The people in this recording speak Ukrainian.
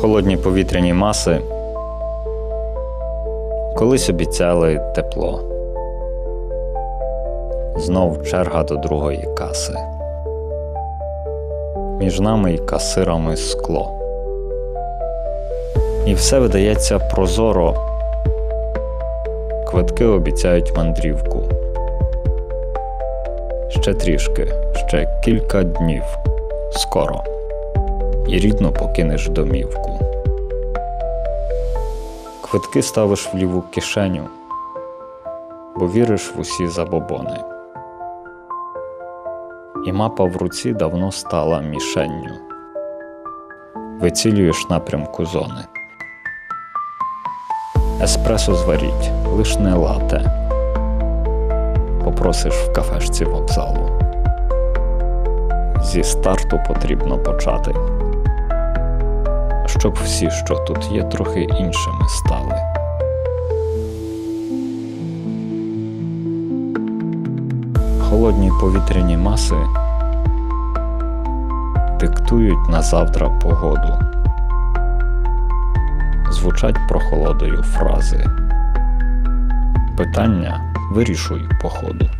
Холодні повітряні маси колись обіцяли тепло. Знов черга до другої каси. Між нами і касирами скло. І все видається прозоро. Квитки обіцяють мандрівку. Ще трішки, ще кілька днів. Скоро. І рідно покинеш домівку. Квитки ставиш в ліву кишеню, бо віриш в усі забобони. І мапа в руці давно стала мішенню. Вицілюєш напрямку зони. Еспресо зваріть, лиш не лате. Попросиш в кафешці вокзалу. Зі старту потрібно почати, щоб всі, що тут є, трохи іншими стали. Холодні повітряні маси диктують на завтра погоду. Звучать прохолодою фрази. Питання вирішуй по ходу.